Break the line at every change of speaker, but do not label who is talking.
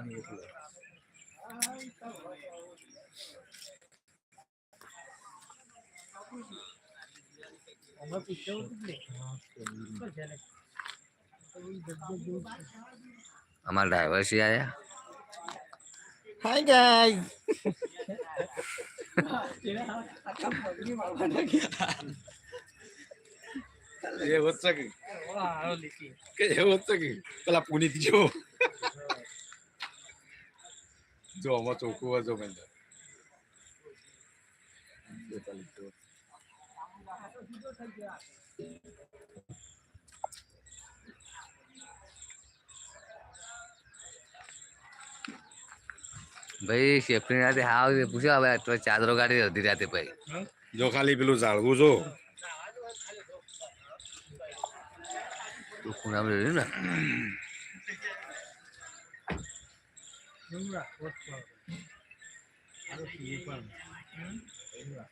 પોતાની એટલે
અમે પૂછ્યું.
અમારા ડ્રાઈવર છે આયા?
હાય ગાઈસ
એ વચ્ચે કે કે એ વચ્ચે કે? પેલા પુનીત જો જો આમાં ચોખ્ખું હોય જો મેં બેતાલીસ જો.
ભાઈ શેફની રાતે હાવ પૂછ્યો હવે તો ચાદરો કાઢી અડધી રાતે ભાઈ
જો ખાલી પેલું ઝાડવું જો
Inilah wortel. Harus diubah. Inilah.